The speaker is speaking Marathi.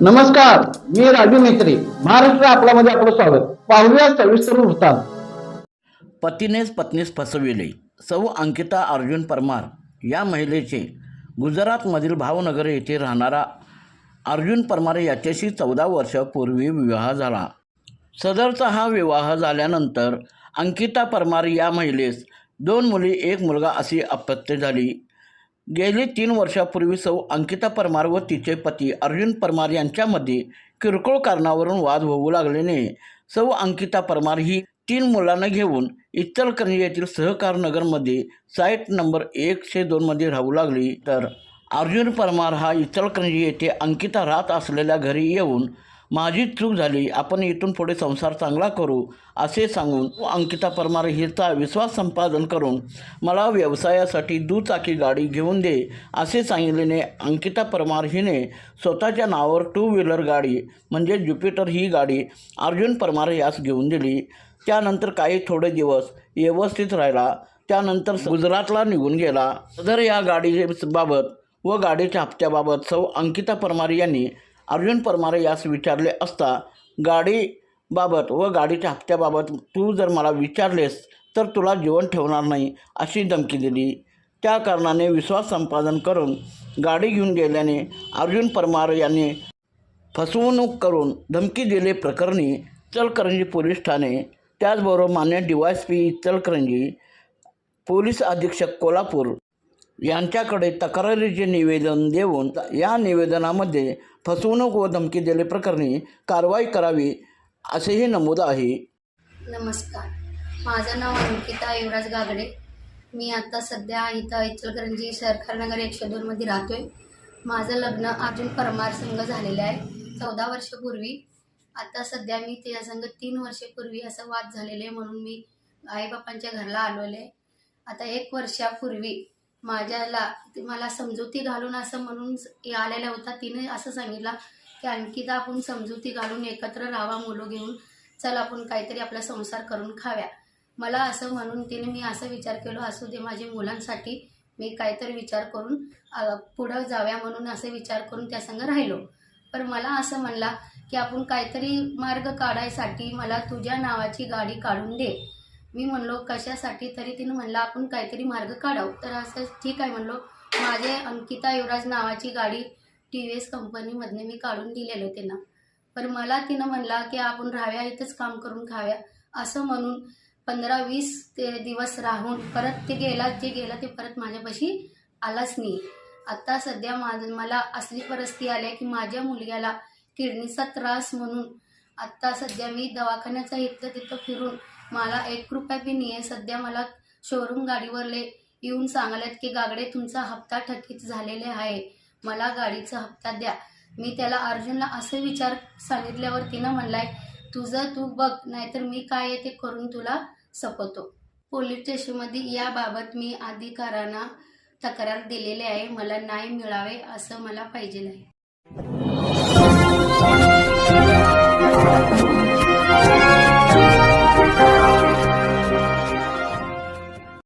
नमस्कार मी राजू मेत्री महाराष्ट्र आपल्यामध्ये आपलं स्वागत. पाहूया सविस्तर वृत्तांत. पतीनेच पत्नीस फसविले. सौ अंकिता अर्जुन परमार या महिलेचे गुजरातमधील भावनगर येथे राहणारा अर्जुन परमार याच्याशी चौदा वर्षापूर्वी विवाह झाला. सदरचा हा विवाह झाल्यानंतर अंकिता परमार या महिलेस दोन मुली एक मुलगा अशी अपत्य झाली. गेली तीन वर्षापूर्वी सौ अंकिता परमार व तिचे पती अर्जुन परमार यांच्यामध्ये किरकोळ कारणावरून वाद होऊ लागल्याने सौ अंकिता परमार ही तीन मुलांना घेऊन इचलकरंजी येथील सहकार नगरमध्ये साईट नंबर एकशे दोनमध्ये राहू लागली. तर अर्जुन परमार हा इचलकरंजी येथे अंकिता राहत असलेल्या घरी येऊन माझी चूक झाली आपण इथून पुढे संसार चांगला करू असे सांगून अंकिता परमार हिचा विश्वास संपादन करून मला व्यवसायासाठी दुचाकी गाडी घेऊन दे असे सांगितल्याने अंकिता परमार हिने स्वतःच्या नावावर टू व्हीलर गाडी म्हणजे ज्युपिटर ही गाडी अर्जुन परमार यास घेऊन दिली. त्यानंतर काही थोडे दिवस व्यवस्थित राहिला. त्यानंतर गुजरातला निघून गेला. सदर या गाडीबाबत व गाडीच्या हप्त्याबाबत सौ अंकिता परमार यांनी अर्जुन परमार यास विचारले असता गाडीबाबत व गाडीच्या हप्त्याबाबत तू जर मला विचारलेस तर तुला जीवन ठेवणार नाही अशी धमकी दिली. त्या कारणाने विश्वास संपादन करून गाडी घेऊन गेल्याने अर्जुन परमार यांनी फसवणूक करून धमकी दिले प्रकरणी इचलकरंजी पोलीस ठाणे. त्याचबरोबर मान्य D Y S P Ichalkaranji police अधीक्षक कोल्हापूर यांच्याकडे तक्रारीचे निवेदन देऊन या निवेदनामध्ये फसवणूक व धमकी दिले प्रकरणी कारवाई करावी असेही नमूद आहे. नमस्कार. माझं नाव अंकिता युवराज गागडे. मी आता सध्या इथं इचलकरंजी सरकारनगर एकशे दोनमध्ये राहतो आहे माझं लग्न अर्जुन परमार संघ झालेलं आहे. चौदा वर्षापूर्वी आता सध्या मी त्या संघ तीन वर्षापूर्वी असं वाद झालेले आहे म्हणून मी आईबापांच्या घरला आलेले आहे आता एक वर्षापूर्वी माझ्याला मला समजुती घालून असं म्हणून आलेला होता तिने असं सांगितलं की अंकिता आपण समजुती घालून एकत्र राहावा मुलं घेऊन. चल आपण काहीतरी आपला संसार करून खाव्या. मला असं म्हणून तिने मी असं विचार केलो असू दे माझ्या मुलांसाठी मी काहीतरी विचार करून पुढं जाव्या म्हणून असे विचार करून त्या संग राहिलो. पण मला असं म्हणला की आपण काहीतरी मार्ग काढायसाठी मला तुझ्या नावाची गाडी काढून दे. मी म्हणलो कशासाठी? तरी तिनं म्हणलं आपण काहीतरी मार्ग काढावं. तर असं ठीक आहे म्हणलो. माझे अंकिता युवराज नावाची गाडी टी व्ही एस कंपनीमधने मी काढून दिलेलो त्यांना. पण मला तिनं म्हणला की आपण राहाव्या इथंच काम करून खाव्या. असं म्हणून पंधरा वीस ते दिवस राहून परत ते गेला जे गेला ते परत माझ्यापाशी आलाच नाही. आत्ता सध्या माझ मला असली परिस्थिती आली आहे की माझ्या मुलग्याला किडनीचा त्रास म्हणून आत्ता सध्या मी दवाखान्याचा इथं तिथं फिरून मला एक रुपया बी नाही आहे सध्या मला शोरूम गाडीवरले येऊन सांगायला की गागडे तुमचा हप्ता थकीत झालेले आहे. मला गाडीचा हप्ता द्या. मी त्याला अर्जुनला असे विचार सांगितल्यावर तिनं म्हणलाय तुझं तू बघ नाहीतर मी काय आहे ते करून तुला सपवतो. पोलीस स्टेशनमध्ये याबाबत मी अधिकाऱ्यांना तक्रार दिलेली आहे. मला नाही मिळावे असं मला पाहिजे आहे